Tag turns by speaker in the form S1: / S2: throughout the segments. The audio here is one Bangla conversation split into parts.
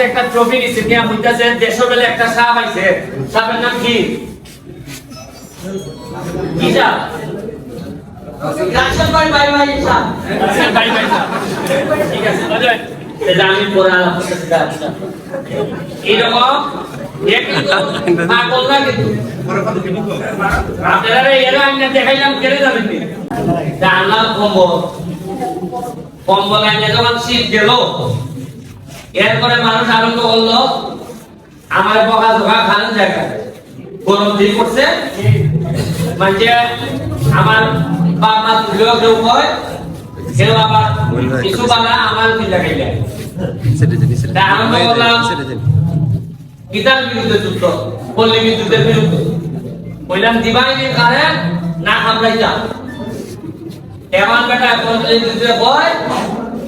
S1: কাছে একটা ট্রফি নিছে নিয়ে বুঝতেছে দেশের বেলে একটা সাপ আইছে। সাপের নাম কি? কি সাপ। এরকম আপনারা এরা আমি দেখাইলাম কেড়ে যাবেন কম্বল। কম্বল আইনে যখন শীত গেল এরপরে মানুষ আনন্দ করল আমার বকা ধোকা খালেন জায়গা। গরম করছে মানে আমার বাপ মা তুলেও কেউ কয় কেউ আবার কিছু বালা আমার করলাম। বিরুদ্ধে যুদ্ধ পল্লী বিদ্যুতের বিরুদ্ধে। কারেন্ট না যা এমন বেটা পল্লী বিদ্যুতে কয়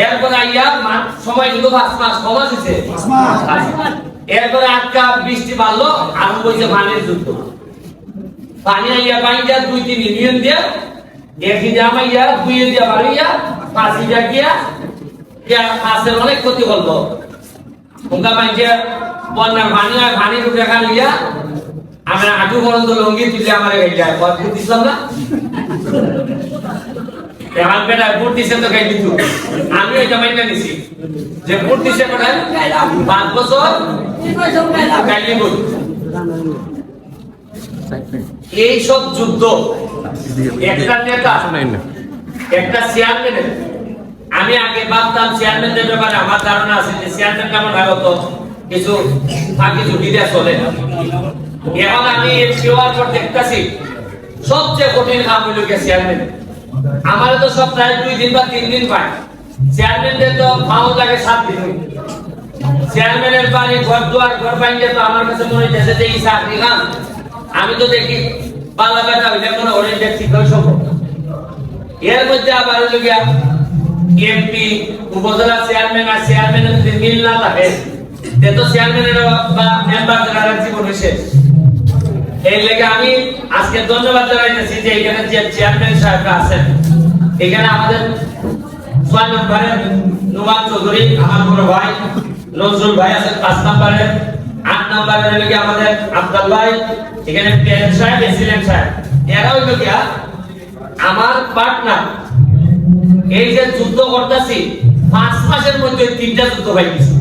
S1: এরপরে আইয়া সময় কিন্তু পাঁচ মাস কম আছে এরপরে আটকা বৃষ্টি বাড়লো আরম্ভ হয়েছে পানির যুদ্ধ। পানি আইয়া পানি যা দুই তিন ইউনিয়ন দিয়া একই জামা ইয়া দুই দিয়া বাড়িয়া পাঁচি যা গিয়া গিয়া পাঁচের অনেক ক্ষতি করল উনকা পাইছে বন্যার পানি আর পানির উপরে খান লিয়া আমরা আটু পর্যন্ত লঙ্গি তুলে আমার গাইলে কত দিছিলাম না? দিতু আমি যুদ্ধ। একটা নেতা, একটা আমি আগে ভাবতাম চেয়ারম্যানদের ব্যাপারে আমার ধারণা আছে যে চেয়ারম্যান কেমন আগত কিছু ফাঁকি ঝুঁকি দেওয়া চলে। না এখন আমি পর দেখতেছি, সবচেয়ে কঠিন কাম হইল গিয়ে চেয়ারম্যান আমার তো সপ্তাহে দুই দিন বা তিন দিন পায়। চেয়ারম্যানদের তো ফাউল লাগে সাত দিন। চেয়ারম্যানের বাড়ি, ঘর দুয়ার, ঘর বাইরে তো আমার কাছে মনে হইতেছে যে, এই চাকরি খান আমি তো দেখি বাংলা বেটা হইলে কোনো ওরেন্ট ঠিক হয়ে সম্ভব এর মধ্যে আবার হইল গিয়া এমপি উপজেলা চেয়ারম্যান আর চেয়ারম্যানের যদি মিল না থাকে, তে তো চেয়ারম্যানের বা মেম্বার যারা জীবন শেষ। এই লেগে আমি আজকে ধন্যবাদ জানাইতেছি যে এখানে যে চেয়ারম্যান সাহেবরা আছেন। এখানে আমাদের ছয় নুমান চৌধুরী, আমার বড় ভাই নজরুল ভাই আছেন পাঁচ নম্বরে। আট নম্বরে হলো কি আমাদের আব্দুল ভাই, এখানে সাহেব এসিলেন সাহেব। এরা হইল আমার পার্টনার এই যে যুদ্ধ করতেছি, পাঁচ মাসের মধ্যে তিনটা যুদ্ধ পাইছি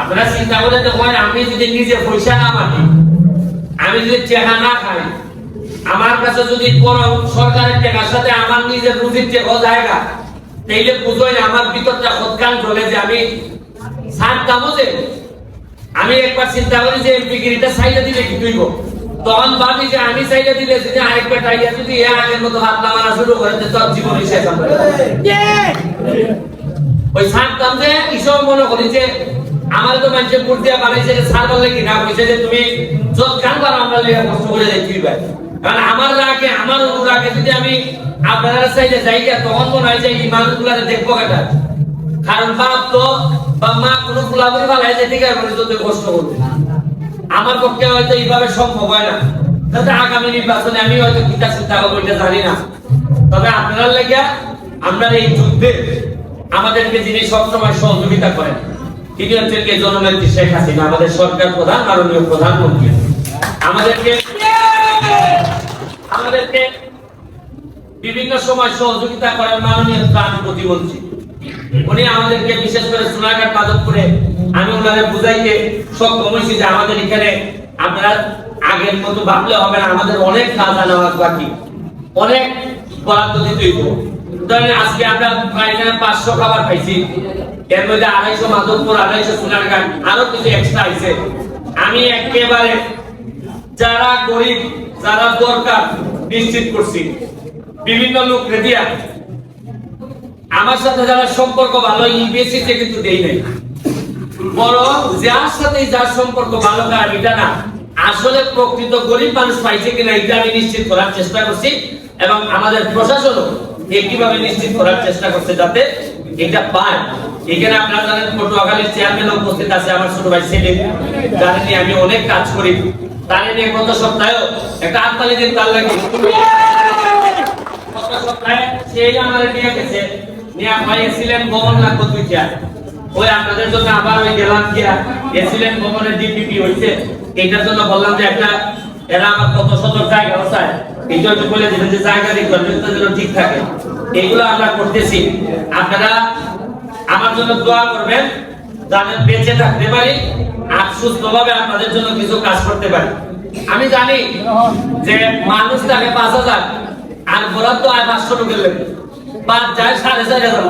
S1: আপনারা চিন্তা করে দেখেন আমি যদি নিজে পয়সা না মানি আমি যদি টাকা না খাই আমার কাছে যদি কোন সরকারের টাকার সাথে আমার নিজের রুজির টাকা জায়গা তাইলে বুঝোই আমার ভিতরটা সৎকান চলে যে আমি সাত দামও যে। আমি একবার চিন্তা করি যে এমপি গিরিটা সাইডে দিলে কি তুইব? তখন ভাবি যে আমি সাইডে দিলে যদি আরেকবার টাইয়া যদি এ আগের মতো হাত নামানো শুরু করে তোর জীবনই শেষ হবে। ওই সাত দাম যে ঈশ্বর মনে করি যে আমার তো মানুষের দিয়া বানাইছে সার বললে কি না কইছে যে তুমি যত কান বার আমরা লিয়ে কষ্ট করে যাই তুই ভাই কারণ আমার রাগে আমার রাগে যদি আমি আপনারা চাইলে যাই তখন মনে হয় যে এই মানুষগুলারে দেখব কেটা। কারণ বাপ তো বা মা কোনো ফুলাবরি ভালাই যে ঠিক আছে যদি কষ্ট করবে আমার পক্ষে হয়তো এইভাবে সম্ভব হয় না। তাতে আগামী নির্বাচনে আমি হয়তো কিতা চিন্তা করব এটা জানি না। তবে আপনারা লেগে আমরা এই যুদ্ধে আমাদেরকে যিনি সবসময় সহযোগিতা করেন তিনি হচ্ছেন জননেত্রী শেখ হাসিনা, আমাদের সরকার প্রধান, মাননীয় প্রধানমন্ত্রী। আমাদেরকে আমাদেরকে বিভিন্ন সময় সহযোগিতা করেন মাননীয় ত্রাণ প্রতিমন্ত্রী। উনি আমাদেরকে বিশেষ করে সোনাঘাট মাধবপুরে আমি ওনাদের বুঝাইতে সক্ষম হয়েছি যে আমাদের এখানে আপনারা আগের মতো ভাবলে হবে না, আমাদের অনেক কাজ আনাজ বাকি। অনেক বরাদ্দ দিতে হইব। ধরেন আজকে আমরা প্রায় পাঁচশো খাবার পাইছি এর মধ্যে আড়াইশো মাধবপুর, আড়াইশো আরও কিছু এক্সট্রা আইছে আমি একেবারে যারা গরিব, যারা দরকার, নিশ্চিত করছি। বিভিন্ন লোক রেডিয়া আমার সাথে যারা সম্পর্ক ভালো এই বেসিসে কিন্তু দেই নাই। যার সাথে যার সম্পর্ক ভালো খারাপ এটা না। আসলে প্রকৃত গরিব মানুষ পাইছে কিনা, এটা আমি নিশ্চিত করার চেষ্টা করছি। এবং আমাদের প্রশাসনও একইভাবে নিশ্চিত করার চেষ্টা করছে যাতে এটা পায়। এখানে আপনারা জানেন পটুয়াখালীর চেয়ারম্যান উপস্থিত আছে আমার ছোট ভাই সেলিম। নিয়ে আমি অনেক কাজ করি। তার নিয়ে গত সপ্তাহেও একটা আত্মালি দিন তার লাগে। গত সপ্তাহে সেই আমার নিয়ে গেছে। ভাই ওই আপনাদের জন্য আবার ওই গেলাম গিয়া। ডিপিপি হইছে। জন্য বললাম যে একটা এরা আমার কত শত জায়গা এটা একটু বলে যে জায়গা ঠিক থাকে। আমরা করতেছি। আপনারা আমার জন্য দোয়া করবেন যাতে বেঁচে থাকতে পারি, আর সুস্থভাবে আপনাদের জন্য কিছু কাজ করতে পারি। আমি জানি যে মানুষ থাকে পাঁচ হাজার, আর বরাদ্দ আয় পাঁচশো লোকের লেগে। বাদ যায় সাড়ে চার হাজার।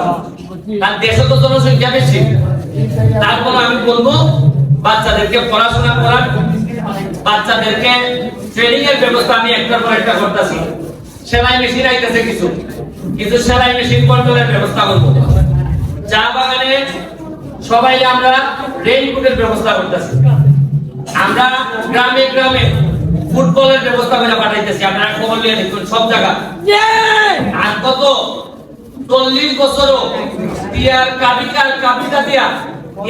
S1: আর দেশে তো জনসংখ্যা বেশি। তারপর আমি বলব, বাচ্চাদেরকে পড়াশোনা করার, বাচ্চাদেরকে ট্রেনিং এর ব্যবস্থা আমি একটার পর একটা করতেছি। সেলাই মেশিন আইতেছে কিছু। কিছু সেলাই মেশিন কন্ট্রোলের ব্যবস্থা করব। চা বাগানে সবাই আমরা রেইনকোটের ব্যবস্থা করতেছি। আমরা গ্রামে গ্রামে ফুটবলের ব্যবস্থা করে পাঠাইতেছি। আপনারা খবর নিয়ে দেখুন সব জায়গা। আর কত? চল্লিশ বছরও টিয়ার কাবিকার কাবিতা দিয়া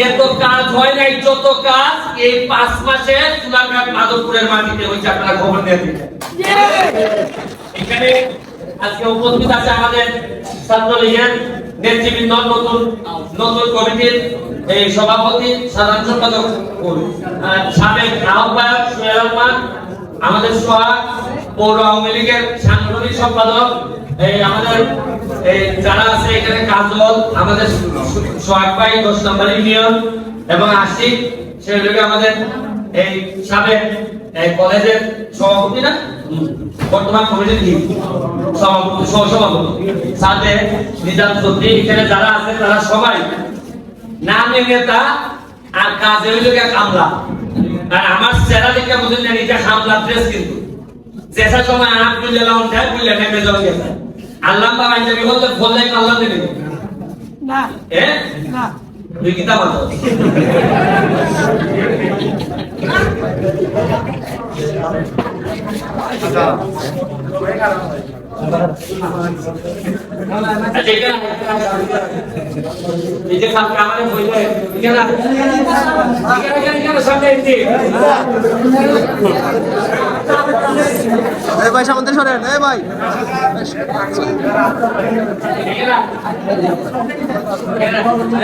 S1: এত কাজ হয় নাই যত কাজ এই পাঁচ মাসে চুনারঘাট মাধবপুরের মাটিতে হয়েছে আপনারা খবর নিয়ে এখানে আজকে উপস্থিত আছে আমাদের ছাত্রলীগের নেতৃবৃন্দ নতুন নতুন কমিটির এই সভাপতি, সাধারণ সম্পাদক সাবেক আহ্বায়ক সোহেল রহমান আমাদের সোহাগ, পৌর আওয়ামী লীগের সাংগঠনিক সম্পাদক, এই আমাদের, এই যারা আছে এখানে কাজল, আমাদের সোহাগ ভাই, দশ নম্বর ইউনিয়ন, এবং আশিক, সেগুলোকে আমাদের এই সাবেক, এই কলেজের সভাপতি না? বর্তমান কমিটির কি সভাপতি সহসভাপতি। সাথে নিজাম চৌধুরী এখানে যারা আছে তারা সবাই নামে নেতা আর কাজে হইল কামলা। আর আমার চেহারা দেখে বুঝলেন না এটা কামলা ড্রেস কিন্তু। যেসা সময় আপ বুঝলে লাউন যায় বুঝলে নেমে যাও গেছে। আল্লাহ বাবা ইন্টারভিউ বলতে বললে আল্লাহ দেবে।
S2: না।
S1: এ?
S2: না।
S1: তুই কিতা বলো আচ্ছা এটা এই যে কালকে আমাদের বইলে এখানে এখানে এখানে এখানে সামনে এসে
S3: এই ভাই সামনে সরেন। এই ভাই।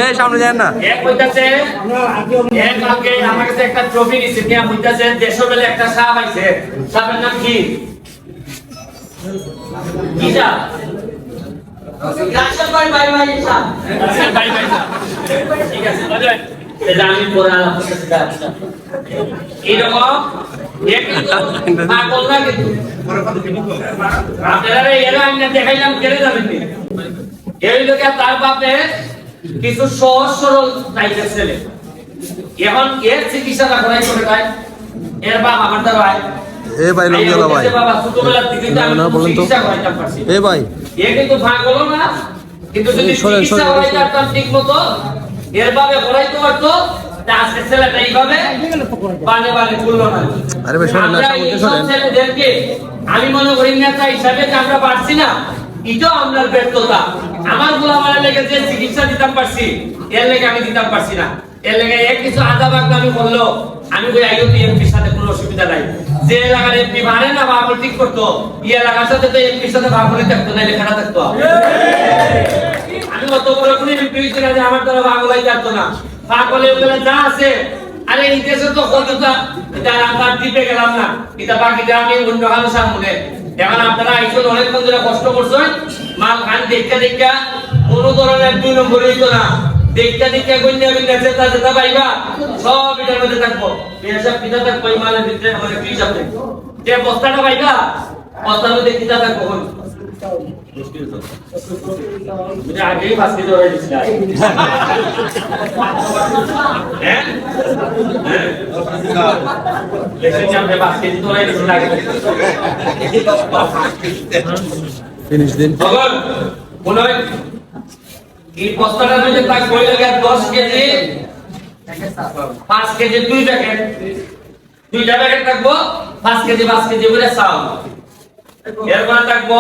S3: এই সামনে যান না।
S1: এক হইতাছে এক কালকে আমার কাছে একটা ট্রফি নিছে নিয়া হইতাছে দেশের বেলে একটা সাপ আইছে। সাপের নাম কি? কি সাপ?
S2: রাশেদ ভাই ভাই ভাই সাহেব
S1: বাই বাই সাপ। ঠিক আছে আমি পরে আলাপ করতেছি দাঁড়ান। এইরকম তার বাপে কিছু সহজ সরল টাইপের ছেলে এখন এর চিকিৎসাটা করাই করে ভাই এর বাপ আমার দ্বারা
S3: এ ভাই। লোক ভাই
S1: বাবা ছোটবেলার থেকে
S3: না, বলেন তো।
S1: চিকিৎসা করাইতাম পারছি।
S3: এ ভাই।
S1: এ কিন্তু ভাগ হলো না কিন্তু যদি চিকিৎসা করাইতে পারতাম ঠিক মতো এর ভাবে করাইতে পারতো আজকে ছেলেটা এইভাবে না।
S3: আরে ভাই, না,
S1: ছেলেদেরকে আমি মনে করি নেতা হিসাবে যে আমরা পারছি না। এটাও আমরা ব্যর্থতা। আমার লেগে যে চিকিৎসা দিতাম পারছি এর লেগে আমি দিতাম পারছি না। এর লেগে এক কিছু আধা ভাগ আমি বলল আমি ওই এমপির সাথে কোনো অসুবিধা নাই। যে এলাকার এমপি মানে না বা আমার ঠিক করতো এই এলাকার সাথে তো এমপির সাথে ভাগ করে থাকতো না লেখাটা থাকতো। আমি অত বড় কোনো এমপি যে আমার দ্বারা ভাগ হলাই যাতো না। ভাগ হলে যা আছে আরে এই তো কতটা এটা আমরা টিপে গেলাম না। এটা বাকিটা আমি অন্য কারও সামনে। এখন আপনারা আইসন, অনেকক্ষণ ধরে কষ্ট করছেন। মাল খান দেখতে দেখতে কোনো ধরনের দুই নম্বর হইতো না। দেখতে দেখতে গন্যা গন্যা চেতা চেতা পাইবা, সব এটার মধ্যে থাকব। এসব পিতা থাকব, এই মালের ভিতরে আমাদের হিসাব নেই যে বস্তাটা পাইবা, বস্তার মধ্যে কিতা থাকব। আগেই বাসকে জড়াই দিছিল হ্যাঁ? আগে।
S3: ফিনিশ দিন।
S1: এই লাগে কেজি পাঁচ কেজি দুই প্যাকেট। দুইটা প্যাকেট থাকব পাঁচ কেজি পাঁচ কেজি করে চাল এরপরে থাকব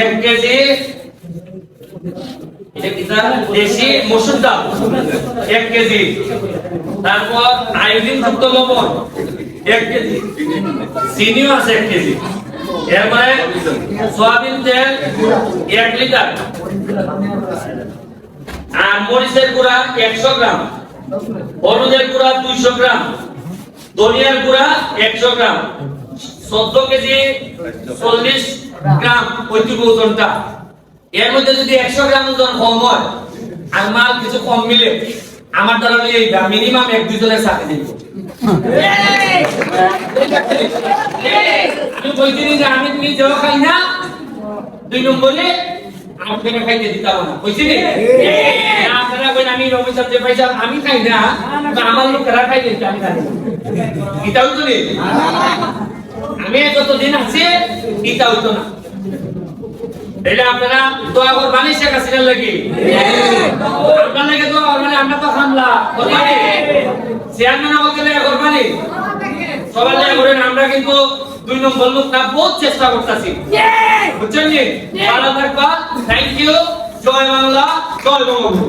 S1: এক কেজি? দেশি মসুর ডাল। এক কেজি। তারপর আয়োডিন যুক্ত লবণ, এক কেজি। চিনিও আছে এক কেজি। এরপরে সয়াবিন তেল, এক লিটার। আর মরিচের গুঁড়া একশো গ্রাম। হলুদের গুঁড়া দুইশো গ্রাম। ধনিয়ার গুঁড়া একশো গ্রাম। চোদ্দ কেজি চল্লিশ গ্রাম ঐতিহ্য ওজনটা। এর মধ্যে যদি একশো গ্রাম ওজন কম হয়, আর মাল কিছু কম মিলে, আমার দ্বারা এই মিনিমাম এক দুজনের চাকরি দিব। আমি খাই না, দুই নম্বরে খাইতে দিতাম খাই না, তো আমার লোকেরা খাই দিচ্ছে, আমি খাই হইতো নি আমি যতদিন আছি হইতো না। এটা আপনারা দোয়া করবানি শেখ হাসিনার লাগি। আপনার লাগে দোয়া করবানি আমরা তো হামলা। করবানি। চেয়ারম্যান আমাকে লেগে করবানি। সবাই লেগে করেন আমরা কিন্তু দুই নম্বর লোক না বহুত চেষ্টা করতেছি। বুঝছেন ভালো থাকবা। থ্যাংক ইউ জয় বাংলা জয় বঙ্গবন্ধু।